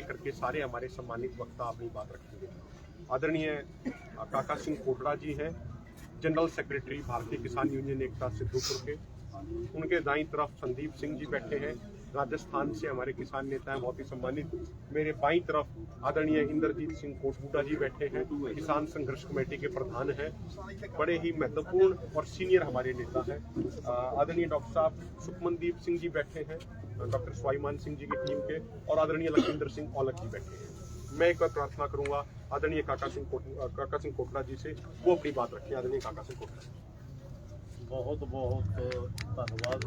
करके सारे हमारे सम्मानित वक्ता अपनी बात रखेंगे। आदरणीय काका सिंह कोटड़ा जी हैं, जनरल सेक्रेटरी भारतीय किसान यूनियन एकता सिद्धूपुर के। उनके दाई तरफ़ संदीप सिंह जी बैठे हैं, राजस्थान से हमारे किसान नेता हैं, बहुत ही सम्मानित। मेरे बाई तरफ़ आदरणीय इंद्रजीत सिंह कोटबूटा जी बैठे हैं, किसान संघर्ष कमेटी के प्रधान हैं, बड़े ही महत्वपूर्ण और सीनियर हमारे नेता हैं। आदरणीय डॉक्टर साहब सुखमनदीप सिंह जी बैठे हैं डॉक्टर स्वाईमान सिंह जी की टीम के और आदरणीय लखविंदर सिंह औलख जी बैठे हैं मैं एक बार प्रार्थना करूंगा आदरणीय काका सिंह कोट अ, काका सिंह कोटला जी से वो अपनी बात रखें आदरणीय काका सिंह कोटला जी ਬਹੁਤ ਬਹੁਤ ਧੰਨਵਾਦ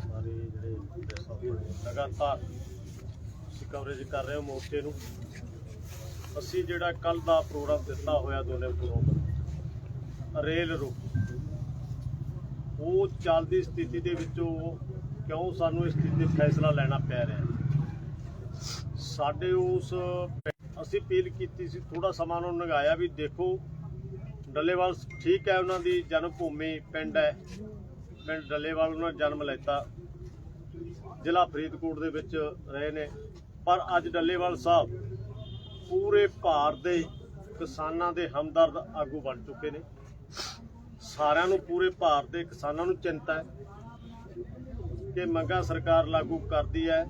ਸਾਰੇ ਜਿਹੜੇ ਪ੍ਰੈਸ ਆਫਿਸਰ ਨੇ ਲਗਾਤਾਰ ਤੁਸੀਂ ਕਵਰੇਜ ਕਰ ਰਹੇ ਹੋ ਮੋਰਚੇ ਨੂੰ ਅਸੀਂ ਜਿਹੜਾ ਕੱਲ ਦਾ ਪ੍ਰੋਗਰਾਮ ਦਿੱਤਾ ਹੋਇਆ ਦੋਨੇ ਪ੍ਰੋਗਰਾਮ ਰੇਲ ਰੋਕ ਉਹ ਚੱਲਦੀ ਸਥਿਤੀ ਦੇ ਵਿੱਚੋਂ ਕਿਉਂ ਸਾਨੂੰ ਇਸ ਚੀਜ਼ ਤੇ ਫੈਸਲਾ ਲੈਣਾ ਪੈ ਰਿਹਾ ਸਾਡੇ ਉਸ ਅਸੀਂ ਅਪੀਲ ਕੀਤੀ ਸੀ ਥੋੜਾ ਸਮਾਂ ਨੂੰ ਲੰਘਾਇਆ ਵੀ ਦੇਖੋ, ਡੱਲੇਵਾਲ ਠੀਕ ਹੈ ਉਹਨਾਂ ਦੀ ਜਨਮ ਭੂਮੀ ਪਿੰਡ ਹੈ। ਪਿੰਡ ਡੱਲੇਵਾਲ ਉਹਨਾਂ ਨੇ ਜਨਮ ਲੈਤਾ। ਜ਼ਿਲ੍ਹਾ ਫਰੀਦਕੋਟ ਦੇ ਵਿੱਚ ਰਹੇ ਨੇ। ਪਰ ਅੱਜ ਡੱਲੇਵਾਲ ਸਾਹਿਬ ਪੂਰੇ ਭਾਰਤ ਦੇ ਕਿਸਾਨਾਂ ਦੇ ਹਮਦਰਦ ਆਗੂ ਬਣ ਚੁੱਕੇ ਨੇ। ਸਾਰਿਆਂ ਨੂੰ ਪੂਰੇ ਭਾਰਤ ਦੇ ਕਿਸਾਨਾਂ ਨੂੰ ਚਿੰਤਾ ਹੈ। ਕਿ ਮੰਗਾ ਸਰਕਾਰ ਲਾਗੂ ਕਰਦੀ ਹੈ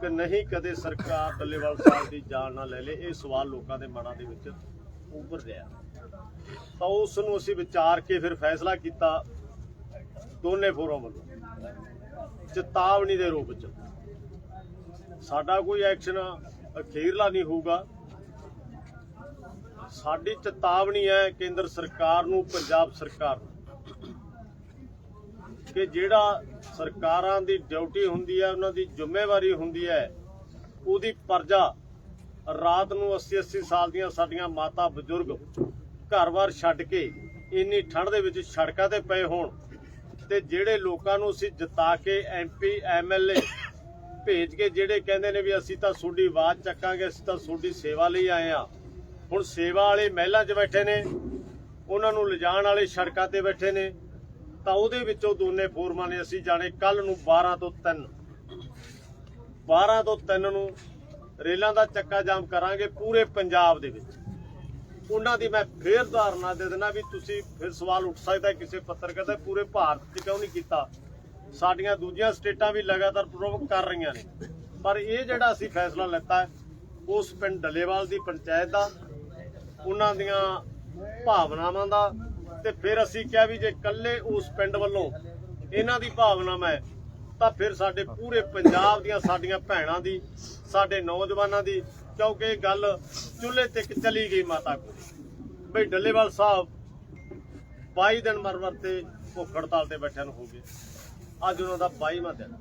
ਕਿ ਨਹੀਂ ਕਦੇ ਸਰਕਾਰ ਡੱਲੇਵਾਲ ਸਾਹਿਬ ਦੀ ਜਾਨ ਨਾ ਲੈ ਲੇ, ਇਹ ਸਵਾਲ ਲੋਕਾਂ ਦੇ ਮਨਾਂ ਦੇ ਵਿੱਚ ਉੱਭਰ ਰਿਹਾ। ਤਾਂ ਉਸ ਨੂੰ ਅਸੀਂ ਵਿਚਾਰ ਕੇ ਫਿਰ ਫੈਸਲਾ ਕੀਤਾ ਦੋਨੇ ਫੋਰਮ ਵੱਲੋਂ। ਚੇਤਾਵਨੀ ਦੇ ਰੂਪ ਚ। ਸਾਡਾ ਕੋਈ ਐਕਸ਼ਨ ਅਖੀਰਲਾ ਨਹੀਂ ਹੋਊਗਾ। ਸਾਡੀ ਚੇਤਾਵਨੀ ਹੈ ਕੇਂਦਰ ਸਰਕਾਰ ਨੂੰ, ਪੰਜਾਬ ਸਰਕਾਰ ਨੂੰ। ਕਿ ਜਿਹੜਾ ਸਰਕਾਰਾਂ ਦੀ ਡਿਊਟੀ ਹੁੰਦੀ ਹੈ, ਉਹਨਾਂ ਦੀ ਜ਼ਿੰਮੇਵਾਰੀ ਹੁੰਦੀ ਹੈ, ਉਹਦੀ ਪਰਜਾ ਰਾਤ ਨੂੰ 80 80 ਸਾਲ ਦੀਆਂ ਸਾਡੀਆਂ ਮਾਤਾ ਬਜ਼ੁਰਗ ਘਰ-ਬਾਰ ਛੱਡ ਕੇ ਇੰਨੀ ਠੰਡ ਦੇ ਵਿੱਚ ਸੜਕਾਂ ਤੇ ਪਏ ਹੋਣ ਤੇ ਜਿਹੜੇ ਲੋਕਾਂ ਨੂੰ ਅਸੀਂ ਜਿਤਾ ਕੇ ਐਮਪੀ ਐਮਐਲਏ ਭੇਜ ਕੇ ਜਿਹੜੇ ਕਹਿੰਦੇ ਨੇ ਵੀ ਅਸੀਂ ਤਾਂ ਤੁਹਾਡੀ ਆਵਾਜ਼ ਚੱਕਾਂਗੇ, ਅਸੀਂ ਤਾਂ ਤੁਹਾਡੀ ਸੇਵਾ ਲਈ ਆਏ ਆ ਹੁਣ ਸੇਵਾ ਵਾਲੇ ਮਹਿਲਾਂ 'ਚ ਬੈਠੇ ਨੇ, ਉਹਨਾਂ ਨੂੰ ਲਿਜਾਣ ਵਾਲੇ ਸੜਕਾਂ ਤੇ ਬੈਠੇ ਨੇ ਤਾਂ ਉਹਦੇ ਵਿੱਚੋਂ ਦੋਨੇ ਫੋਰਮਾਂ ਨੇ ਅਸੀਂ ਜਾਣੇ ਕੱਲ ਨੂੰ 12 ਤੋਂ 3 12 ਤੋਂ 3 ਨੂੰ ਰੇਲਾਂ ਦਾ ਚੱਕਾ ਜਾਮ ਕਰਾਂਗੇ ਪੂਰੇ ਪੰਜਾਬ ਦੇ ਵਿੱਚ। ਉਹਨਾਂ ਦੀ ਮੈਂ ਫੇਰ ਧਾਰਨਾ ਦੇ ਦੇਣਾ ਵੀ ਤੁਸੀਂ ਫਿਰ ਸਵਾਲ ਉੱਠ ਸਕਦਾ ਕਿਸੇ ਪੱਤਰਕਾਰ ਦਾ ਪੂਰੇ ਭਾਰਤ 'ਚ ਕਿਉਂ ਨਹੀਂ ਕੀਤਾ? ਸਾਡੀਆਂ ਦੂਜੀਆਂ ਸਟੇਟਾਂ ਵੀ ਲਗਾਤਾਰ ਪ੍ਰੋਵੋਕ ਕਰ ਰਹੀਆਂ ਨੇ। ਪਰ ਇਹ ਜਿਹੜਾ ਅਸੀਂ ਫੈਸਲਾ ਲੈਤਾ ਉਸ ਪਿੰਡ ਡੱਲੇਵਾਲ ਦੀ ਪੰਚਾਇਤ ਦਾ, ਉਹਨਾਂ ਦੀਆਂ ਭਾਵਨਾਵਾਂ ਦਾ ਤੇ ਫਿਰ ਅਸੀਂ ਕਿਹਾ ਵੀ ਜੇ ਇਕੱਲੇ ਉਸ ਪਿੰਡ ਵੱਲੋਂ ਇਹਨਾਂ ਦੀ ਭਾਵਨਾਵਾਂ ਹੈ ਤਾਂ ਫਿਰ ਸਾਡੇ ਪੂਰੇ ਪੰਜਾਬ ਦੀਆਂ ਸਾਡੀਆਂ ਭੈਣਾਂ ਦੀ, ਸਾਡੇ ਨੌਜਵਾਨਾਂ ਦੀ, ਕਿਉਂਕਿ ਇਹ ਗੱਲ ਚੁੱਲ੍ਹੇ ਤੇ ਚਲੀ ਗਈ ਮਾਤਾ ਕੋਲ। ਬਈ ਡੱਲੇਵਾਲ ਸਾਹਿਬ 22 ਦਿਨ ਮਰਮਰ ਤੇ ਭੁੱਖ ਹੜਤਾਲ ਤੇ ਬੈਠਿਆਂ ਨੂੰ ਹੋ ਗਏ। ਅੱਜ ਉਹਨਾਂ ਦਾ 22ਵਾਂ ਦਿਨ।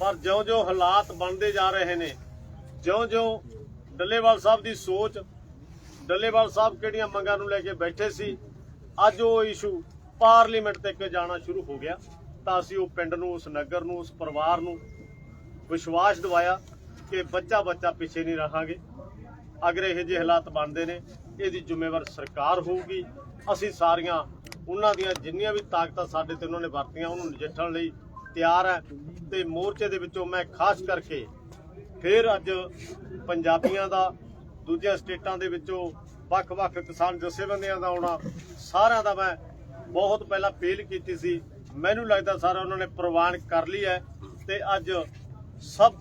ਪਰ ਜਿਉਂ-ਜਿਉਂ ਹਾਲਾਤ ਬਣਦੇ ਜਾ ਰਹੇ ਨੇ, ਜਿਉਂ-ਜਿਉਂ ਡੱਲੇਵਾਲ ਸਾਹਿਬ ਦੀ ਸੋਚ, ਡੱਲੇਵਾਲ ਸਾਹਿਬ ਕਿਹੜੀਆਂ ਮੰਗਾਂ ਨੂੰ ਲੈ ਕੇ ਬੈਠੇ ਸੀ ਅੱਜ ਉਹ ਇਸ਼ੂ ਪਾਰਲੀਮੈਂਟ ਤੱਕ ਜਾਣਾ ਸ਼ੁਰੂ ਹੋ ਗਿਆ। ਤਾਂ ਅਸੀਂ ਉਹ ਪਿੰਡ ਨੂੰ, ਉਸ ਨਗਰ ਨੂੰ, ਉਸ ਪਰਿਵਾਰ ਨੂੰ ਵਿਸ਼ਵਾਸ ਦਿਵਾਇਆ ਕਿ ਬੱਚਾ ਬੱਚਾ ਪਿੱਛੇ ਨਹੀਂ ਰਹਾਂਗੇ। ਅਗਰ ਇਹੋ ਜਿਹੇ ਹਾਲਾਤ ਬਣਦੇ ਨੇ, ਇਹਦੀ ਜ਼ਿੰਮੇਵਾਰ ਸਰਕਾਰ ਹੋਊਗੀ। ਅਸੀਂ ਸਾਰੀਆਂ, ਉਹਨਾਂ ਦੀਆਂ ਜਿੰਨੀਆਂ ਵੀ ਤਾਕਤਾਂ ਸਾਡੇ ਤੇ ਉਹਨਾਂ ਨੇ ਵਰਤੀਆਂ, ਉਹਨੂੰ ਨਜਿੱਠਣ ਲਈ ਤਿਆਰ ਹੈ ਤੇ ਮੋਰਚੇ ਦੇ ਵਿੱਚੋਂ ਮੈਂ ਖਾਸ ਕਰਕੇ ਫਿਰ ਅੱਜ ਪੰਜਾਬੀਆਂ ਦਾ, ਦੂਜੀਆਂ ਸਟੇਟਾਂ ਦੇ ਵਿੱਚੋਂ ਵੱਖ-ਵੱਖ ਕਿਸਾਨ ਜਥੇਬੰਦੀਆਂ ਦਾ ਆਉਣਾ, ਸਾਰਿਆਂ ਦਾ ਮੈਂ ਬਹੁਤ ਪਹਿਲਾਂ ਅਪੀਲ ਕੀਤੀ ਸੀ। ਮੈਨੂੰ ਲੱਗਦਾ ਸਾਰਾ ਉਹਨਾਂ ਨੇ ਪ੍ਰਵਾਨ ਕਰ ਲਈ ਹੈ ਤੇ ਅੱਜ ਸਭ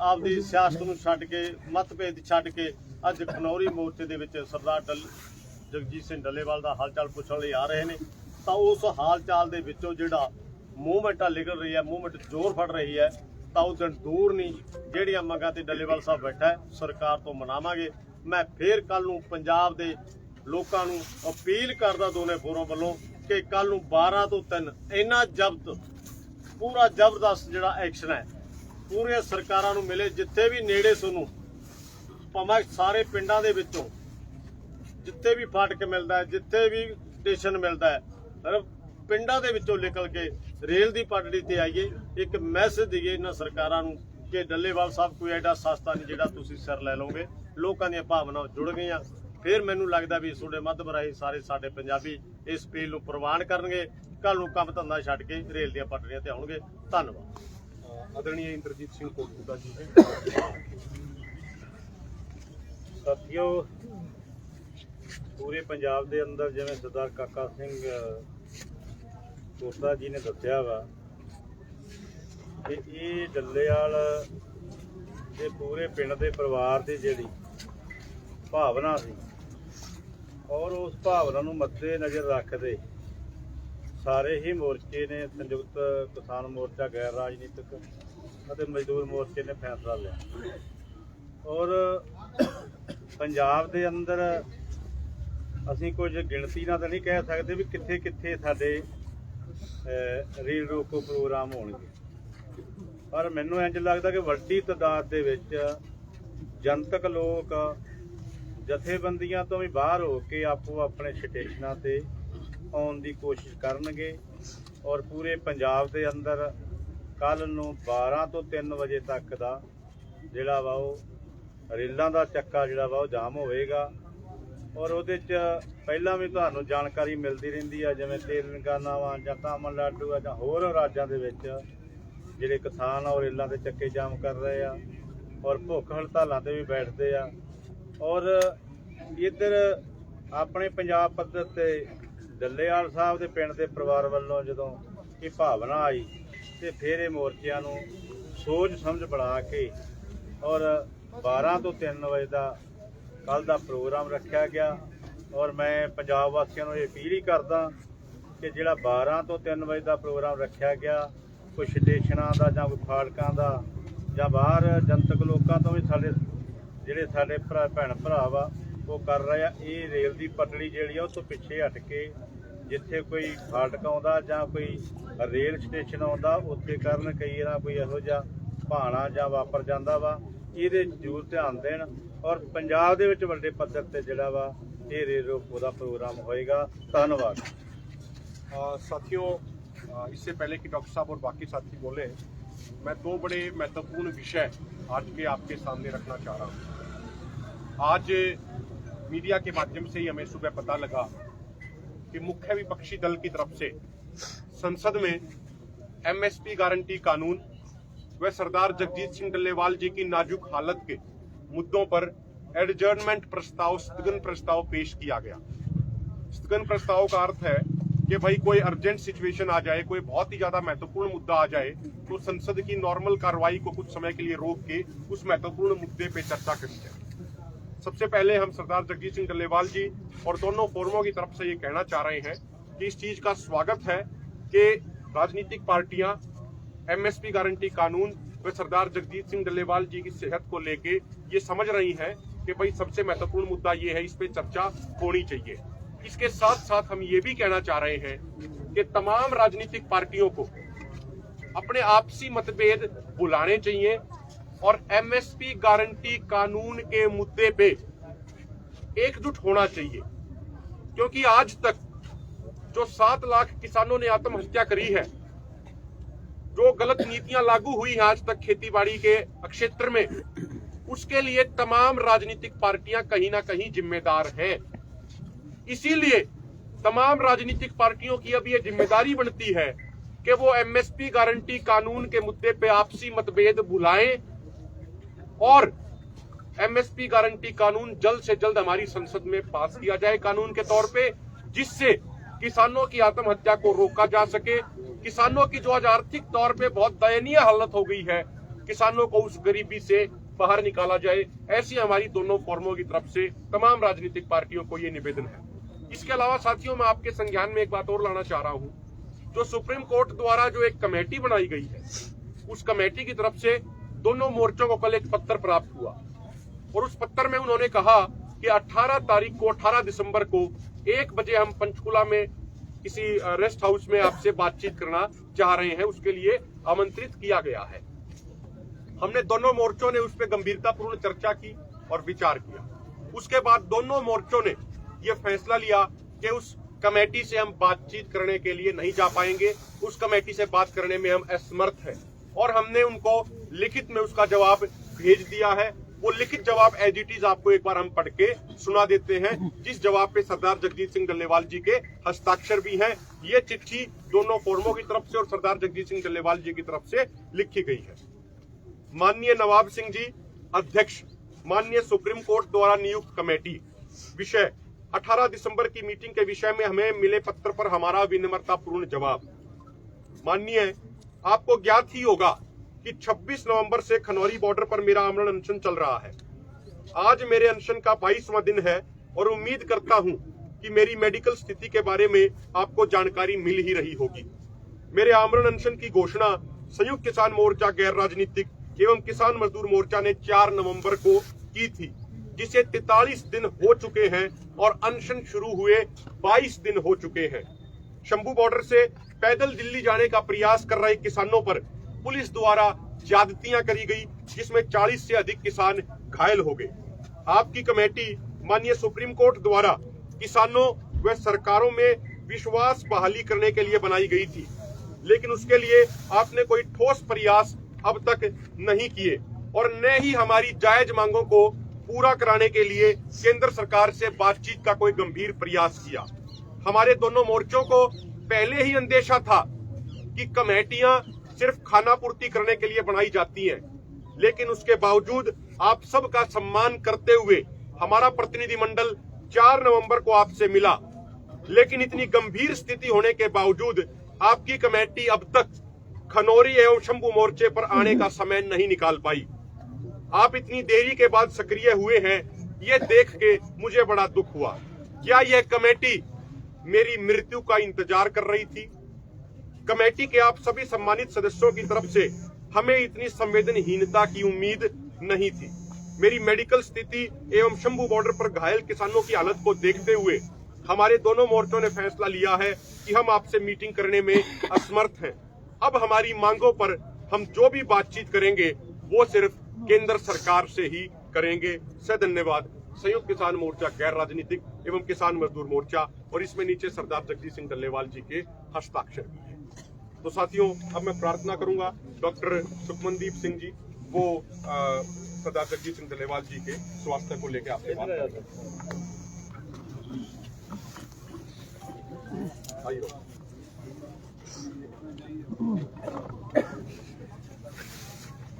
ਆਪਦੀ ਸਿਆਸਤ ਨੂੰ ਛੱਡ ਕੇ, ਮਤਭੇਦ ਛੱਡ ਕੇ ਅੱਜ ਖਨੌਰੀ ਮੋਰਚੇ ਦੇ ਵਿੱਚ ਸਰਦਾਰ ਡੱਲ, ਜਗਜੀਤ ਸਿੰਘ ਡੱਲੇਵਾਲ ਦਾ ਹਾਲਚਾਲ ਪੁੱਛਣ ਲਈ ਆ ਰਹੇ ਨੇ। ਤਾਂ ਉਸ ਹਾਲਚਾਲ ਦੇ ਵਿੱਚੋਂ ਜਿਹੜਾ ਮੂਵਮੈਂਟ ਆ ਨਿਕਲ ਰਹੀ ਹੈ, ਮੂਵਮੈਂਟ ਜ਼ੋਰ ਫੜ ਰਹੀ ਹੈ, ਤਾਂ ਉਹ ਦਿਨ ਦੂਰ ਨਹੀਂ ਜਿਹੜੀਆਂ ਮੰਗਾਂ ਤੇ ਡੱਲੇਵਾਲ ਸਾਹਿਬ ਬੈਠਾ ਸਰਕਾਰ ਤੋਂ ਮਨਾਵਾਂਗੇ। ਮੈਂ ਫੇਰ ਕੱਲ ਨੂੰ ਪੰਜਾਬ ਦੇ ਲੋਕਾਂ ਨੂੰ ਅਪੀਲ ਕਰਦਾ ਦੋਨੇ ਫੋਰਮ ਵੱਲੋਂ ਕਿ ਕੱਲ ਨੂੰ 12 ਤੋਂ 3 ਇੰਨਾ ਜ਼ਬਤ, ਪੂਰਾ ਜ਼ਬਰਦਸਤ ਜਿਹੜਾ ਐਕਸ਼ਨ ਹੈ, ਪੂਰੀਆਂ ਸਰਕਾਰਾਂ ਨੂੰ ਮਿਲੇ, ਜਿੱਥੇ ਵੀ ਨੇੜੇ ਤੁਹਾਨੂੰ ਭਾਵੇਂ ਸਾਰੇ ਪਿੰਡਾਂ ਦੇ ਵਿੱਚੋਂ ਜਿੱਥੇ ਵੀ ਫਾਟਕ ਮਿਲਦਾ ਹੈ, ਜਿੱਥੇ ਵੀ ਸਟੇਸ਼ਨ ਮਿਲਦਾ ਹੈ ਪਰ ਪਿੰਡਾਂ ਦੇ ਵਿੱਚੋਂ ਨਿਕਲ ਕੇ ਰੇਲ ਦੀ ਪਟੜੀ ਤੇ ਆਈਏ, ਇੱਕ ਮੈਸੇਜ ਦਈਏ ਇਹਨਾਂ ਸਰਕਾਰਾਂ ਨੂੰ ਕਿ ਡੱਲੇਵਾਲ ਸਾਹਿਬ ਕੋਈ ਐਡਾ ਸਸਤਾ ਨਹੀਂ ਜਿਹੜਾ ਤੁਸੀਂ ਸਿਰ ਲੈ ਲਓਗੇ। ਲੋਕਾਂ ਦੀਆਂ ਭਾਵਨਾ ਜੁੜ ਗਈਆਂ। ਫਿਰ ਮੈਨੂੰ ਲੱਗਦਾ ਵੀ ਤੁਹਾਡੇ ਮਾਧਵ ਰਾਹੀਂ ਸਾਰੇ ਸਾਡੇ ਪੰਜਾਬੀ ਇਸ ਪੀਲ ਨੂੰ ਪ੍ਰਵਾਨ ਕਰਨਗੇ। ਕੱਲ ਨੂੰ ਕੰਮ ਧੰਦਾ ਛੱਡ ਕੇ ਰੇਲ ਦੀਆਂ ਪਟੜੀਆਂ ਤੇ ਆਉਣਗੇ। ਧੰਨਵਾਦ। ਆਦਰਣੀਏ ਇੰਦਰਜੀਤ ਸਿੰਘ ਕੋਟਪੂਤਾ ਜੀ। ਸਾਥੀਓ, ਪੂਰੇ ਪੰਜਾਬ ਦੇ ਅੰਦਰ ਜਿਵੇਂ ਸਰਦਾਰ ਕਾਕਾ ਸਿੰਘ ਕੋਟਾ ਜੀ ਨੇ ਦੱਸਿਆ ਵਾ ਕਿ ਇਹ ਡੱਲੇਵਾਲ ਦੇ ਪੂਰੇ ਪਿੰਡ ਦੇ ਪਰਿਵਾਰ ਦੀ ਜਿਹੜੀ ਭਾਵਨਾ ਸੀ ਔਰ ਉਸ ਭਾਵਨਾ ਨੂੰ ਮੱਦੇ ਨਜ਼ਰ ਰੱਖਦੇ ਸਾਰੇ ਹੀ ਮੋਰਚੇ ਨੇ ਸੰਯੁਕਤ ਕਿਸਾਨ ਮੋਰਚਾ ਗੈਰ ਰਾਜਨੀਤਿਕ ਅਤੇ ਮਜ਼ਦੂਰ ਮੋਰਚੇ ਨੇ ਫੈਸਲਾ ਲਿਆ। ਔਰ ਪੰਜਾਬ ਦੇ ਅੰਦਰ ਅਸੀਂ ਕੁਝ ਗਿਣਤੀ ਨਾਲ ਤਾਂ ਨਹੀਂ ਕਹਿ ਸਕਦੇ ਵੀ ਕਿੱਥੇ ਕਿੱਥੇ ਸਾਡੇ ਅਹ, ਰੀਲ ਰੋਕੋ ਪ੍ਰੋਗਰਾਮ ਹੋਣਗੇ। ਪਰ ਮੈਨੂੰ ਇੰਜ ਲੱਗਦਾ ਕਿ ਵੱਡੀ ਤਾਦਾਦ ਦੇ ਵਿੱਚ ਜਨਤਕ ਲੋਕ ਜਥੇਬੰਦੀਆਂ ਤੋਂ ਵੀ ਬਾਹਰ ਹੋ ਕੇ ਆਪੋ ਆਪਣੇ ਸਟੇਸ਼ਨਾਂ ਤੇ ਆਉਣ ਦੀ ਕੋਸ਼ਿਸ਼ ਕਰਨਗੇ ਔਰ ਪੂਰੇ ਪੰਜਾਬ ਦੇ ਅੰਦਰ ਕੱਲ ਨੂੰ 12 ਤੋਂ 3 ਵਜੇ ਤੱਕ ਦਾ ਜਿਹੜਾ ਵਾ ਉਹ ਰੇਲਾਂ ਦਾ ਚੱਕਾ ਜਿਹੜਾ ਵਾ ਉਹ ਜਾਮ ਹੋਵੇਗਾ ਔਰ ਉਹਦੇ ਚ ਪਹਿਲਾਂ ਵੀ ਤੁਹਾਨੂੰ ਜਾਣਕਾਰੀ ਮਿਲਦੀ ਰਹਿੰਦੀ ਆ, ਜਿਵੇਂ ਤੇਲੰਗਾਨਾ ਵਾ ਜਾਂ ਤਾਮਿਲਨਾਡੂ ਆ ਜਾਂ ਹੋਰ ਰਾਜਾਂ ਦੇ ਵਿੱਚ ਜਿਹੜੇ ਕਿਸਾਨ ਆ, ਉਹ ਰੇਲਾਂ 'ਤੇ ਚੱਕੇ ਜਾਮ ਕਰ ਰਹੇ ਆ ਔਰ ਭੁੱਖ ਹੜਤਾਲਾਂ ਤੇ ਵੀ ਬੈਠਦੇ ਆ। ਔਰ ਇੱਧਰ ਆਪਣੇ ਪੰਜਾਬ ਪੱਧਰ ਤੇ ਡੱਲੇਵਾਲ ਸਾਹਿਬ ਦੇ ਪਿੰਡ ਦੇ ਪਰਿਵਾਰ ਵੱਲੋਂ ਜਦੋਂ ਇਹ ਭਾਵਨਾ ਆਈ ਤੇ ਫਿਰ ਇਹ ਮੋਰਚਿਆਂ ਨੂੰ ਸੋਚ ਸਮਝ ਬਣਾ ਕੇ ਔਰ 12 ਤੋਂ 3 ਵਜੇ ਦਾ ਕੱਲ ਦਾ ਪ੍ਰੋਗਰਾਮ ਰੱਖਿਆ ਗਿਆ ਔਰ ਮੈਂ ਪੰਜਾਬ ਵਾਸੀਆਂ ਨੂੰ ਇਹ ਅਪੀਲ ਹੀ ਕਰਦਾ ਕਿ ਜਿਹੜਾ 12 ਤੋਂ 3 ਵਜੇ ਦਾ ਪ੍ਰੋਗਰਾਮ ਰੱਖਿਆ ਗਿਆ ਕੋਈ ਸਟੇਸ਼ਨਾਂ ਦਾ ਜਾਂ ਕੋਈ ਫਾੜਕਾਂ ਦਾ ਜਾਂ ਬਾਹਰ ਜਨਤਕ ਲੋਕਾਂ ਤੋਂ ਵੀ ਸਾਡੇ ਜਿਹੜੇ ਸਾਡੇ ਭਰਾ, ਭੈਣ ਭਰਾ ਵਾ, ਉਹ ਕਰ ਰਹੇ ਆ। ਇਹ ਰੇਲ ਦੀ ਪਟੜੀ ਜਿਹੜੀ ਆ, ਉਹ ਤੋਂ ਪਿੱਛੇ ਹਟ ਕੇ ਜਿੱਥੇ ਕੋਈ ਫਾਟਕ ਆਉਂਦਾ ਜਾਂ ਕੋਈ ਰੇਲ ਸਟੇਸ਼ਨ ਆਉਂਦਾ, ਉੱਥੇ ਕਰਨ ਕਈ ਨਾ ਕੋਈ ਇਹੋ ਜਿਹਾ ਭਾਣਾ ਜਾਂ ਵਾਪਰ ਜਾਂਦਾ ਵਾ। ਇਹਦੇ ਜ਼ਰੂਰ ਧਿਆਨ ਦੇਣ ਔਰ ਪੰਜਾਬ ਦੇ ਵਿੱਚ ਵੱਡੇ ਪੱਧਰ ਤੇ ਜਿਹੜਾ ਵਾ, ਇਹ ਰੇਲ ਰੋਕੋ ਦਾ ਪ੍ਰੋਗਰਾਮ ਹੋਏਗਾ। ਧੰਨਵਾਦ। ਸਾਥੀਓ इससे पहले कि डॉक्टर साहब और बाकी साथी बोले, मैं दो बड़े महत्वपूर्ण विषय आज के आपके सामने रखना चाह रहा हूँ। आज मीडिया के माध्यम से ही हमें सुबह पता लगा कि मुख्य विपक्षी दल की तरफ़ से संसद में एमएसपी गारंटी कानून व सरदार जगजीत सिंह डल्लेवाल जी की नाजुक हालत के मुद्दों पर एडजर्नमेंट प्रस्ताव, स्थगन प्रस्ताव पेश किया गया। स्थगन प्रस्ताव का अर्थ है कि भाई कोई अर्जेंट सिचुएशन आ जाए, कोई बहुत ही ज़्यादा महत्वपूर्ण मुद्दा आ जाए तो संसद की नॉर्मल कार्रवाई को कुछ समय के लिए रोक के उस महत्वपूर्ण मुद्दे पे चर्चा करी जाए सबसे पहले हम सरदार जगजीत सिंह डल्लेवाल जी और दोनों फोरमों की तरफ़ से ये कहना चाह रहे हैं कि इस चीज़ का स्वागत है कि राजनीतिक पार्टियाँ एमएसपी गारंटी कानून व सरदार जगजीत सिंह डल्लेवाल जी की सेहत को लेके ये समझ रही हैं कि भाई सबसे महत्वपूर्ण मुद्दा ये है, इस पे चर्चा होनी चाहिए। इसके साथ साथ हम ये भी कहना चाह रहे हैं कि तमाम राजनीतिक पार्टियों को अपने आपसी मतभेद बुलाने चाहिए और एमएसपी गारंटी कानून के मुद्दे पे एकजुट होना चाहिए। क्योंकि आज तक जो सात लाख किसानों ने आत्महत्या करी है, जो गलत नीतियाँ लागू हुई हैं आज तक खेतीबाड़ी के क्षेत्र में, उसके लिए तमाम राजनीतिक पार्टियाँ कहीं ना कहीं जिम्मेदार हैं। इसीलिए तमाम राजनीतिक पार्टियों की अब ये ज़िम्मेदारी बनती है कि वो एमएसपी गारंटी कानून के मुद्दे पे आपसी मतभेद बुलाएँ और एमएसपी गारंटी कानून जल्द से जल्द हमारी संसद में पास किया जाए कानून के तौर पे, जिससे किसानों की आत्महत्या को रोका जा सके। किसानों की जो आज आर्थिक तौर पे बहुत दयनीय हालत हो गई है, किसानों को उस गरीबी से बाहर निकाला जाए, ऐसी हमारी दोनों फॉर्मों की तरफ़ से तमाम राजनीतिक पार्टियों को ये निवेदन है। इसके अलावा साथियों, मैं आपके संज्ञान में एक बात और लाना चाह रहा हूँ। जो सुप्रीम कोर्ट द्वारा जो एक कमेटी बनाई गई है, उस कमेटी की तरफ़ से दोनों मोर्चों को कल एक पत्र प्राप्त हुआ। और उस पत्र में उन्होंने कहा कि 18 तारीख को 18 दिसंबर को एक बजे हम पंचकुला में किसी रेस्ट हाउस में आपसे बातचीत करना चाह रहे हैं, उसके लिए आमंत्रित किया गया है। हमने दोनों मोर्चों ने उस पर गंभीरतापूर्ण चर्चा की और विचार किया। उसके बाद दोनों मोर्चों ने यह फैसला लिया कि उस कमेटी से हम बातचीत करने के लिए नहीं जा पाएँगे। उस कमेटी से बात करने में हम असमर्थ हैं। और हमने उनको लिखित में उसका जवाब भेज दिया है। वो लिखित जवाब एज इट इज़ आपको एक बार हम पढ़ के सुना देते हैं। जिस जवाब पे सरदार जगजीत सिंह डल्लेवाल जी के हस्ताक्षर भी हैं, ये चिट्ठी दोनों फोरमों की तरफ़ से और सरदार जगजीत सिंह डल्लेवाल जी की तरफ़ से लिखी गई है। माननीय नवाब सिंह जी, अध्यक्ष, माननीय सुप्रीम कोर्ट द्वारा नियुक्त कमेटी, विषय 18 दिसंबर की मीटिंग के विषय में हमें मिले पत्र पर हमारा विनम्रतापूर्ण जवाब। माननीय, आपको ज्ञात ही होगा कि 26 नवंबर से खनौरी बॉर्डर पर मेरा आमरण अनशन चल रहा है। आज मेरे अनशन का 22वां दिन है और उम्मीद करता हूँ कि मेरी मेडिकल स्थिति के बारे में आपको जानकारी मिल ही रही होगी। मेरे आमरण अनशन की घोषणा संयुक्त किसान मोर्चा गैर राजनीतिक एवं किसान मजदूर मोर्चा ने 4 नवंबर को की थी। जिसे 43 दिन हो चुके हैं और अनशन शुरू हुए 22 दिन हो चुके हैं। शंभू बॉर्डर से पैदल दिल्ली जाने का प्रयास कर रहे किसानों पर पुलिस द्वारा ज्यादतियाँ करी गई, जिसमें 40 से अधिक किसान घायल हो गए। आपकी कमेटी माननीय सुप्रीम कोर्ट द्वारा किसानों व सरकारों में विश्वास बहाली करने के लिए बनाई गई थी, लेकिन उसके लिए आपने कोई ठोस प्रयास अब तक नहीं किए और न ही हमारी जायज़ मांगों को पूरा कराने के लिए केंद्र सरकार से बातचीत का कोई गंभीर प्रयास किया। हमारे दोनों मोर्चों को पहले ही अंदेशा था कि कमेटियाँ सिर्फ़ खाना पूर्ति करने के लिए बनाई जाती हैं, लेकिन उसके बावजूद आप सबका सम्मान करते हुए हमारा प्रतिनिधिमंडल 4 नवंबर को आपसे मिला। लेकिन इतनी गंभीर स्थिति होने के बावजूद आपकी कमेटी अब तक खनौरी एवं शंभू मोर्चे पर आने का समय नहीं निकाल पाई। आप इतनी देरी के बाद सक्रिय हुए हैं, ये देख के मुझे बड़ा दुख हुआ। क्या यह कमेटी मेरी मृत्यु का इंतज़ार कर रही थी? कमेटी के आप सभी सम्मानित सदस्यों की तरफ़ से हमें इतनी संवेदनहीनता की उम्मीद नहीं थी। मेरी मेडिकल स्थिति एवं शंभू बॉर्डर पर घायल किसानों की हालत को देखते हुए हमारे दोनों मोर्चों ने फैसला लिया है कि हम आपसे मीटिंग करने में असमर्थ हैं। अब हमारी मांगों पर हम जो भी बातचीत करेंगे, वो सिर्फ़ केंद्र सरकार से ही करेंगे। से धन्यवाद। संयुक्त किसान मोर्चा गैर राजनीतिक एवं किसान मजदूर मोर्चा और इसमें नीचे सरदार जगजीत सिंह डल्लेवाल जी के हस्ताक्षर। तो साथियों, अब मैं प्रार्थना करूँगा डॉक्टर सुखमनदीप सिंह जी, वो सरदार जगजीत सिंह डल्लेवाल जी के स्वास्थ्य को लेकर आपसे बात करें आइए।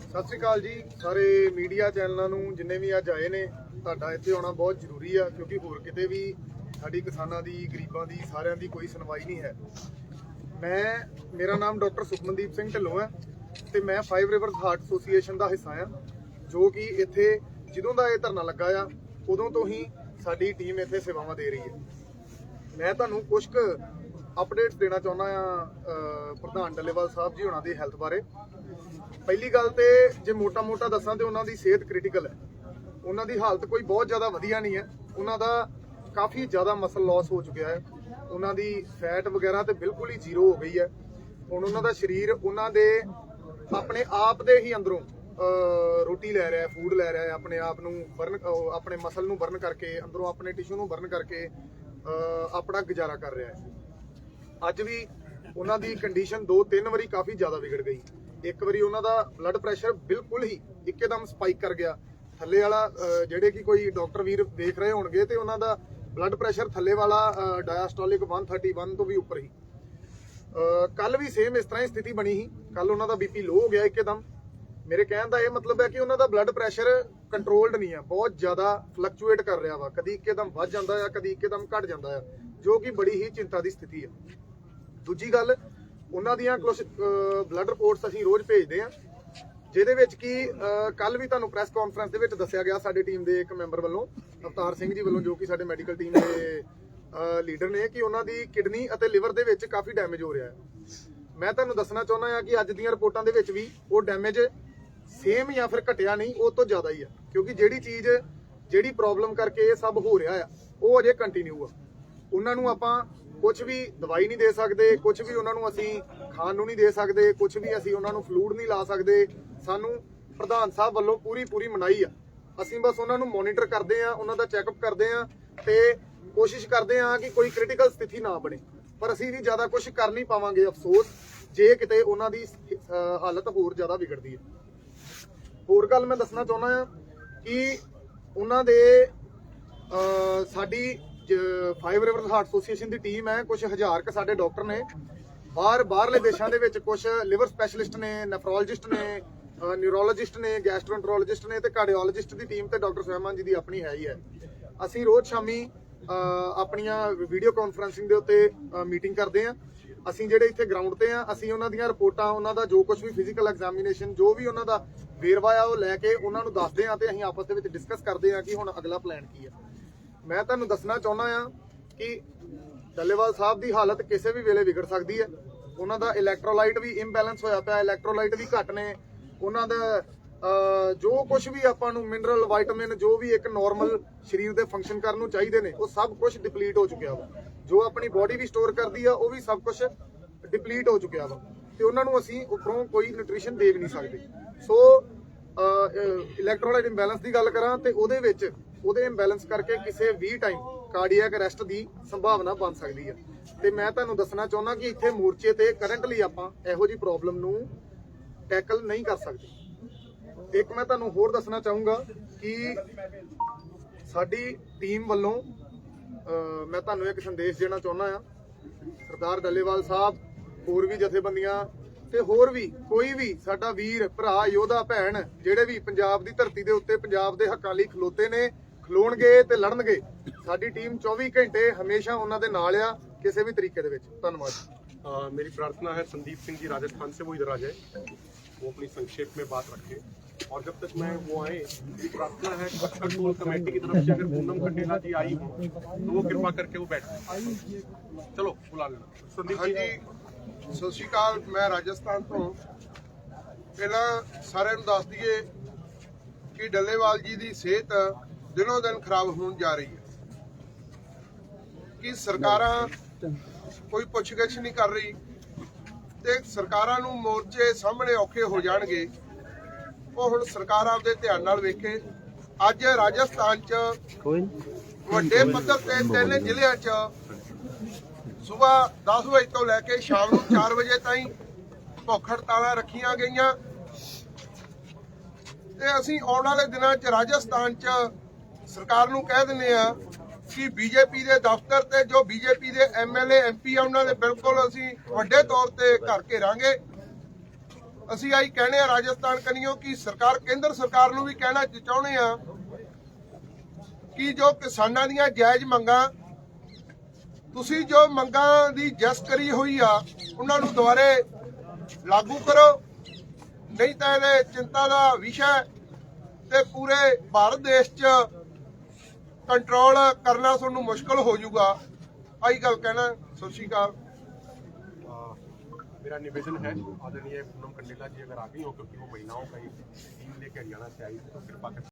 ਸਤਿ ਸ੍ਰੀ ਅਕਾਲ ਜੀ। ਸਾਰੇ ਮੀਡੀਆ ਚੈਨਲਾਂ ਨੂੰ ਜਿੰਨੇ ਵੀ ਅੱਜ ਆਏ ਨੇ, ਤੁਹਾਡਾ ਇੱਥੇ ਆਉਣਾ ਬਹੁਤ ਜ਼ਰੂਰੀ ਆ, ਕਿਉਂਕਿ ਹੋਰ ਕਿਤੇ ਵੀ ਸਾਡੀ ਕਿਸਾਨਾਂ ਦੀ, ਗਰੀਬਾਂ ਦੀ, ਸਾਰਿਆਂ ਦੀ ਕੋਈ ਸੁਣਵਾਈ ਨਹੀਂ ਹੈ। ਮੈਂ, ਮੇਰਾ ਨਾਮ ਡਾਕਟਰ ਸੁਖਮਨਦੀਪ ਸਿੰਘ ਢਿੱਲੋਂ ਹੈ ਤੇ ਮੈਂ ਫਾਈਵ ਰਿਵਰਸ ਹਾਰਟ ਐਸੋਸੀਏਸ਼ਨ ਦਾ ਹਿੱਸਾ ਆ ਜੋ ਕਿ ਇੱਥੇ ਜਦੋਂ ਦਾ ਇਹ ਧਰਨਾ ਲੱਗਾ ਆ, ਉਦੋਂ ਤੋਂ ਹੀ ਸਾਡੀ ਟੀਮ ਇੱਥੇ ਸੇਵਾਵਾਂ ਦੇ ਰਹੀ ਹੈ। ਮੈਂ ਤੁਹਾਨੂੰ ਕੁਝ ਕੁ ਅਪਡੇਟਸ ਦੇਣਾ ਚਾਹੁੰਦਾ ਆ ਪ੍ਰਧਾਨ ਡੱਲੇਵਾਲ ਸਾਹਿਬ ਜੀ ਉਹਨਾਂ ਦੀ ਹੈਲਥ ਬਾਰੇ। ਪਹਿਲੀ ਗੱਲ ਤੇ ਜੇ ਮੋਟਾ-ਮੋਟਾ ਦੱਸਾਂ ਤੇ ਉਹਨਾਂ ਦੀ ਸਿਹਤ ਕ੍ਰਿਟੀਕਲ ਹੈ। ਉਹਨਾਂ ਦੀ ਹਾਲਤ ਕੋਈ ਬਹੁਤ ਜ਼ਿਆਦਾ ਵਧੀਆ ਨਹੀਂ ਹੈ। ਉਹਨਾਂ ਦਾ ਕਾਫੀ ਜ਼ਿਆਦਾ ਮਸਲ ਲਾਸ ਹੋ ਚੁੱਕਿਆ ਹੈ। ਉਹਨਾਂ ਦੀ ਫੈਟ ਵਗੈਰਾ ਤੇ ਬਿਲਕੁਲ ਹੀ ਜ਼ੀਰੋ ਹੋ ਗਈ ਹੈ। ਹੁਣ ਉਹਨਾਂ ਦਾ ਸਰੀਰ ਉਹਨਾਂ ਦੇ ਆਪਣੇ ਆਪ ਦੇ ਹੀ ਅੰਦਰੋਂ ਰੋਟੀ ਲੈ ਰਿਹਾ ਹੈ ਫੂਡ ਲੈ ਰਿਹਾ ਹੈ। ਆਪਣੇ ਆਪ ਨੂੰ ਬਰਨ ਆਪਣੇ ਮਸਲ ਨੂੰ ਬਰਨ ਕਰਕੇ, ਅੰਦਰੋਂ ਆਪਣੇ ਟਿਸ਼ੂ ਨੂੰ ਬਰਨ ਕਰਕੇ ਆਪਣਾ ਗੁਜ਼ਾਰਾ ਕਰ ਰਿਹਾ ਹੈ। ਅੱਜ ਵੀ ਉਹਨਾਂ ਦੀ ਕੰਡੀਸ਼ਨ ਦੋ ਤਿੰਨ ਵਾਰੀ ਕਾਫੀ ਜ਼ਿਆਦਾ ਵਿਗੜ ਗਈ। ਇੱਕ ਵਾਰੀ ਉਹਨਾਂ ਦਾ ਬਲੱਡ ਪ੍ਰੈਸ਼ਰ ਬਿਲਕੁਲ ਹੀ ਇੱਕਦਮ ਸਪਾਈਕ ਕਰ ਗਿਆ। ਥੱਲੇ ਵਾਲਾ ਜਿਹੜੇ ਕਿ ਕੋਈ ਡਾਕਟਰ ਵੀਰ ਦੇਖ ਰਹੇ ਹੋਣਗੇ ਤੇ ਉਹਨਾਂ ਦਾ ਬਲੱਡ ਪ੍ਰੈਸ਼ਰ ਥੱਲੇ ਵਾਲਾ ਡਾਇਸਟੋਲਿਕ 131 ਤੋਂ ਵੀ ਉੱਪਰ ਹੀ ਕੱਲ ਵੀ ਸੇਮ ਇਸ ਤਰ੍ਹਾਂ ਹੀ ਸਥਿਤੀ ਬਣੀ ਸੀ। ਕੱਲ ਉਹਨਾਂ ਦਾ ਬੀਪੀ ਲੋ ਹੋ ਗਿਆ ਇੱਕਦਮ। ਮੇਰੇ ਕਹਿਣ ਦਾ ਇਹ ਮਤਲਬ ਹੈ ਕਿ ਉਹਨਾਂ ਦਾ ਬਲੱਡ ਪ੍ਰੈਸ਼ਰ ਕੰਟਰੋਲਡ ਨਹੀਂ ਹੈ ਬਹੁਤ ਜ਼ਿਆਦਾ ਫਲਕਚੁਏਟ ਕਰ ਰਿਹਾ ਵਾ। ਕਦੀ ਇੱਕਦਮ ਵੱਧ ਜਾਂਦਾ ਆ, ਕਦੀ ਇੱਕਦਮ ਘਟ ਜਾਂਦਾ ਆ, ਜੋ ਕਿ ਬੜੀ ਹੀ ਚਿੰਤਾ ਦੀ ਸਥਿਤੀ ਹੈ ਦੂਜੀ ਗੱਲ, ਉਹਨਾਂ ਦੀਆਂ ਕੁਝ ਬਲੱਡ ਰਿਪੋਰਟਸ ਅਸੀਂ ਰੋਜ਼ ਭੇਜਦੇ ਆ ਜਿਹਦੇ ਵਿੱਚ ਕਿ ਕੱਲ ਵੀ ਤੁਹਾਨੂੰ ਪ੍ਰੈਸ ਕਾਨਫਰੰਸ ਦੇ ਵਿੱਚ ਦੱਸਿਆ ਗਿਆ ਸਾਡੀ ਟੀਮ ਦੇ ਇੱਕ ਮੈਂਬਰ ਵੱਲੋਂ, ਅਵਤਾਰ ਸਿੰਘ ਜੀ ਵੱਲੋਂ, ਜੋ ਕਿ ਸਾਡੇ ਮੈਡੀਕਲ ਟੀਮ ਦੇ ਲੀਡਰ ਨੇ, ਕਿ ਉਹਨਾਂ ਦੀ ਕਿਡਨੀ ਅਤੇ ਲਿਵਰ ਦੇ ਵਿੱਚ ਕਾਫੀ ਡੈਮੇਜ ਹੋ ਰਿਹਾ ਹੈ। ਮੈਂ ਤੁਹਾਨੂੰ ਦੱਸਣਾ ਚਾਹੁੰਦਾ ਹਾਂ ਕਿ ਅੱਜ ਦੀਆਂ ਰਿਪੋਰਟਾਂ ਦੇ ਵਿੱਚ ਵੀ ਉਹ ਡੈਮੇਜ ਸੇਮ ਜਾਂ ਫਿਰ ਘਟਿਆ ਨਹੀਂ, ਉਹ ਤੋਂ ਜ਼ਿਆਦਾ ਹੀ ਆ ਕਿਉਂਕਿ ਜਿਹੜੀ ਚੀਜ਼, ਜਿਹੜੀ ਪ੍ਰੋਬਲਮ ਕਰਕੇ ਇਹ ਸਭ ਹੋ ਰਿਹਾ ਆ, ਉਹ ਅਜੇ ਕੰਟੀਨਿਊ ਆ। ਉਹਨਾਂ ਨੂੰ ਆਪਾਂ ਕੁਝ ਵੀ ਦਵਾਈ ਨਹੀਂ ਦੇ ਸਕਦੇ ਕੁਝ ਵੀ ਉਹਨਾਂ ਨੂੰ ਅਸੀਂ ਖਾਣ ਨੂੰ ਨਹੀਂ ਦੇ ਸਕਦੇ ਕੁਝ ਵੀ ਅਸੀਂ ਉਹਨਾਂ ਨੂੰ ਫਲੂਡ ਨਹੀਂ ਲਾ ਸਕਦੇ। ਸਾਨੂੰ ਪ੍ਰਧਾਨ ਸਾਹਿਬ ਵੱਲੋਂ ਪੂਰੀ ਪੂਰੀ ਮਨਾਈ ਆ। ਅਸੀਂ ਬਸ ਉਹਨਾਂ ਨੂੰ ਮੋਨੀਟਰ ਕਰਦੇ ਆ ਉਹਨਾਂ ਦਾ ਚੈੱਕਅਪ ਕਰਦੇ ਆ ਤੇ ਕੋਸ਼ਿਸ਼ ਕਰਦੇ ਆ ਕਿ ਕੋਈ ਕ੍ਰਿਟੀਕਲ ਸਥਿਤੀ ਨਾ ਬਣੇ। ਪਰ ਅਸੀਂ ਵੀ ਜ਼ਿਆਦਾ ਕੁਝ ਕਰ ਨਹੀਂ ਪਾਵਾਂਗੇ, ਅਫਸੋਸ, ਜੇ ਕਿਤੇ ਉਹਨਾਂ ਦੀ ਹਾਲਤ ਹੋਰ ਜ਼ਿਆਦਾ ਵਿਗੜਦੀ ਹੈ। ਹੋਰ ਗੱਲ ਮੈਂ ਦੱਸਣਾ ਚਾਹੁੰਦਾ ਆ ਕਿ ਉਹਨਾਂ ਦੇ ਸਾਡੀ ਫਾਈਵ ਰਿਵਰਸ ਹਾਰਟ ਐਸੋਸੀਏਸ਼ਨ ਦੀ ਟੀਮ ਹੈ ਕੁਝ ਹਜ਼ਾਰ ਕ ਸਾਡੇ ਡਾਕਟਰ ਨੇ। ਬਾਹਰ ਬਾਹਰਲੇ ਦੇਸ਼ਾਂ ਦੇ ਵਿੱਚ ਕੁਝ ਲਿਵਰ ਸਪੈਸ਼ਲਿਸਟ ਨੇ ਨੈਫਰੋਲੋਜਿਸਟ ਨੇ ਨਿਊਰੋਲੋਜਿਸਟ ਨੇ ਗੈਸਟ੍ਰੋਐਂਟਰੋਲੋਜਿਸਟ ਨੇ ਤੇ ਕਾਰਡੀਓਲੋਜਿਸਟ ਦੀ ਟੀਮ ਤੇ ਡਾਕਟਰ ਸਹਿਮਾਨ ਜੀ ਦੀ ਆਪਣੀ ਹੈ ਹੀ ਹੈ। ਅਸੀਂ ਰੋਜ਼ ਸ਼ਾਮੀ ਆਪਣੀਆਂ ਵੀਡੀਓ ਕਾਨਫਰੰਸਿੰਗ ਦੇ ਉੱਤੇ ਮੀਟਿੰਗ ਕਰਦੇ ਹਾਂ। ਅਸੀਂ ਜਿਹੜੇ ਇੱਥੇ ਗਰਾਊਂਡ ਤੇ ਆ ਅਸੀਂ ਉਹਨਾਂ ਦੀਆਂ ਰਿਪੋਰਟਾਂ, ਉਹਨਾਂ ਦਾ ਜੋ ਕੁਝ ਵੀ ਫਿਜ਼ੀਕਲ ਐਗਜ਼ਾਮੀਨੇਸ਼ਨ ਜੋ ਵੀ ਉਹਨਾਂ ਦਾ ਵੇਰਵਾ ਆ, ਉਹ ਲੈ ਕੇ ਉਹਨਾਂ ਨੂੰ ਦੱਸਦੇ ਆ ਤੇ ਅਸੀਂ ਆਪਸ ਦੇ ਵਿੱਚ ਡਿਸਕਸ ਕਰਦੇ ਆ ਕਿ ਹੁਣ ਅਗਲਾ ਪਲਾਨ ਕੀ ਆ ਮੈਂ ਤੁਹਾਨੂੰ ਦੱਸਣਾ ਚਾਹੁੰਦਾ ਆ ਕਿ ਡੱਲੇਵਾਲ ਸਾਹਿਬ ਦੀ ਹਾਲਤ ਕਿਸੇ ਵੀ ਵੇਲੇ ਵਿਗੜ ਸਕਦੀ ਹੈ। ਉਹਨਾਂ ਦਾ ਇਲੈਕਟ੍ਰੋਲਾਈਟ ਵੀ ਇੰਬੈਲੈਂਸ ਹੋਇਆ ਪਿਆ ਇਲੈਕਟ੍ਰੋਲਾਈਟ ਵੀ ਘੱਟ ਨੇ। ਉਹਨਾਂ ਦਾ ਜੋ ਕੁਝ ਵੀ ਆਪਾਂ ਨੂੰ ਮਿਨਰਲ ਵਿਟਾਮਿਨ ਜੋ ਵੀ ਇੱਕ ਨਾਰਮਲ ਸਰੀਰ ਦੇ ਫੰਕਸ਼ਨ ਕਰਨ ਨੂੰ ਚਾਹੀਦੇ ਨੇ, ਉਹ ਸਭ ਕੁਝ ਡਿਪਲੀਟ ਹੋ ਚੁੱਕਿਆ ਵਾ। ਜੋ ਆਪਣੀ ਬਾਡੀ ਵੀ ਸਟੋਰ ਕਰਦੀ ਆ, ਉਹ ਵੀ ਸਭ ਕੁਝ ਡਿਪਲੀਟ ਹੋ ਚੁੱਕਿਆ ਵਾ। ਤੇ ਉਹਨਾਂ ਨੂੰ ਅਸੀਂ ਉੱਪਰੋਂ ਕੋਈ ਨਿਊਟ੍ਰੀਸ਼ਨ ਦੇ ਵੀ ਨਹੀਂ ਸਕਦੇ। ਸੋ ਇਲੈਕਟ੍ਰੋਲਾਈਟ ਇੰਬੈਲੈਂਸ ਦੀ ਗੱਲ ਕਰਾਂ ਤੇ ਉਹਦੇ ਵਿੱਚ ਉਹਦੇ ਇੰਬੈਲੈਂਸ ਕਰਕੇ ਕਿਸੇ ਵੀ ਟਾਈਮ ਕਾਰਡੀਅਕ ਅਰੈਸਟ ਦੀ ਸੰਭਾਵਨਾ ਬਣ ਸਕਦੀ ਹੈ ਤੇ ਮੈਂ ਤੁਹਾਨੂੰ ਦੱਸਣਾ ਚਾਹੁੰਦਾ ਕਿ ਇੱਥੇ ਮੋਰਚੇ ਤੇ ਕਰੰਟਲੀ ਆਪਾਂ ਇਹੋ ਜੀ ਪ੍ਰੋਬਲਮ ਨੂੰ ਟੈਕਲ ਨਹੀਂ ਕਰ ਸਕਦੇ। ਇੱਕ ਮੈਂ ਤੁਹਾਨੂੰ ਹੋਰ ਦੱਸਣਾ ਚਾਹੂੰਗਾ ਕਿ ਸਾਡੀ ਟੀਮ ਵੱਲੋਂ ਮੈਂ ਤੁਹਾਨੂੰ ਇੱਕ ਸੰਦੇਸ਼ ਦੇਣਾ ਚਾਹੁੰਦਾ ਆ। ਸਰਦਾਰ ਡੱਲੇਵਾਲ ਸਾਹਿਬ, ਹੋਰ ਵੀ ਜਥੇਬੰਦੀਆਂ ਤੇ ਹੋਰ ਵੀ ਕੋਈ ਵੀ ਸਾਡਾ ਵੀਰ, ਭਰਾ, ਯੋਧਾ, ਭੈਣ ਜਿਹੜੇ ਵੀ ਪੰਜਾਬ ਦੀ ਧਰਤੀ ਦੇ ਉੱਤੇ ਪੰਜਾਬ ਦੇ ਹੱਕਾਂ ਲਈ ਖਲੋਤੇ ਨੇ ਖਲੋਣਗੇ ਤੇ ਲੜਨਗੇ ਸਾਡੀ ਟੀਮ 24 ਘੰਟੇ ਹਮੇਸ਼ਾ ਉਹਨਾਂ ਦੇ ਨਾਲ ਆ ਕਿਸੇ ਵੀ ਤਰੀਕੇ ਦੇ ਵਿੱਚ ਧੰਨਵਾਦ अ, मेरी प्रार्थना है संदीप सिंह जी राजस्थान से वो इधर आ जाए वो अपनी संक्षेप में बात रखें और जब तक मैं वो आए मेरी प्रार्थना है कच्छ कंट्रोल कमेटी की तरफ से अगर पूनम खंडेला जी आई हो तो वो कृपा करके वो बैठ जाए चलो बुला लेना संदीप जी ਹਾਂਜੀ ਸਤਿ ਸ਼੍ਰੀ ਅਕਾਲ ਮੈਂ ਰਾਜਸਥਾਨ ਤੋਂ ਪਹਿਲਾਂ ਸਾਰਿਆਂ ਨੂੰ ਦੱਸ ਦਈਏ ਕਿ ਡੱਲੇਵਾਲ ਜੀ ਦੀ ਸਿਹਤ ਦਿਨੋਂ ਦਿਨ ਖਰਾਬ ਹੋਣ ਜਾ ਰਹੀ ਹੈ। ਕਿ ਸਰਕਾਰਾਂ ਕੋਈ ਪੁੱਛਗਿੱਛ ਨਹੀਂ ਕਰ ਰਹੀ? ਤੇ ਸਰਕਾਰਾਂ ਨੂੰ ਮੋਰਚੇ ਸਾਹਮਣੇ ਔਖੇ ਹੋ ਜਾਣਗੇ। ਉਹ ਹੁਣ ਸਰਕਾਰ ਆਪਦੇ ਧਿਆਨ ਨਾਲ ਵੇਖੇ। ਅੱਜ ਰਾਜਸਥਾਨ 'ਚ ਵੱਡੇ ਪੱਧਰ ਤੇ ਤਿੰਨ ਜ਼ਿਲ੍ਹਿਆਂ 'ਚ ਸਵੇਰ 10 ਵਜੇ ਤੋਂ ਲੈ ਕੇ ਸ਼ਾਮ ਨੂੰ 4 ਵਜੇ ਤਾਈਂ ਭੁੱਖ ਹੜਤਾਲਾਂ ਰੱਖੀਆਂ ਗਈਆਂ। ਤੇ ਅਸੀਂ ਆਉਣ ਵਾਲੇ ਦਿਨਾਂ 'ਚ ਰਾਜਸਥਾਨ 'ਚ ਸਰਕਾਰ ਨੂੰ ਕਹਿ ਦਿੰਦੇ ਆ ਕਿ ਬੀਜੇਪੀ ਦੇ ਦਫ਼ਤਰ ਤੇ ਜੋ ਬੀਜੇਪੀ ਦੇ ਐਮਐਲਏ ਐਮਪੀ ਆ, ਉਹਨਾਂ ਦੇ ਬਿਲਕੁਲ ਅਸੀਂ ਵੱਡੇ ਤੌਰ ਤੇ ਘਰ ਘੇਰਾਂਗੇ। ਅਸੀਂ ਆਈ ਕਹਿੰਦੇ ਆ ਰਾਜਸਥਾਨ ਕਨੀਓ ਕਿ ਸਰਕਾਰ, ਕੇਂਦਰ ਸਰਕਾਰ ਨੂੰ ਵੀ ਕਹਿਣਾ ਚਾਹੁੰਦੇ ਆ ਕਿ ਜੋ ਕਿਸਾਨਾਂ ਦੀਆਂ ਜਾਇਜ਼ ਮੰਗਾਂ, ਤੁਸੀਂ ਜੋ ਮੰਗਾਂ ਦੀ ਜਸ ਕਰੀ ਹੋਈ ਆ, ਉਹਨਾਂ ਨੂੰ ਦੁਬਾਰੇ ਲਾਗੂ ਕਰੋ। ਨਹੀਂ ਤਾਂ ਇਹਦੇ ਚਿੰਤਾ ਦਾ ਵਿਸ਼ਾ ਤੇ ਪੂਰੇ ਭਾਰਤ ਦੇਸ਼ 'ਚ ਕੰਟਰੋਲ ਕਰਨਾ ਤੁਹਾਨੂੰ ਮੁਸ਼ਕਲ ਹੋ ਜਾਊਗਾ ਆਹੀ ਗੱਲ ਕਹਿਣਾ ਸਤਿ ਸ਼੍ਰੀ ਅਕਾਲ अ, मेरा निवेदन है आदरणीय पूनम कंडेला जी अगर आ गई हो क्योंकि वो महिलाओं का एक टीम लेके हरियाणा से आई है तो कृपा करके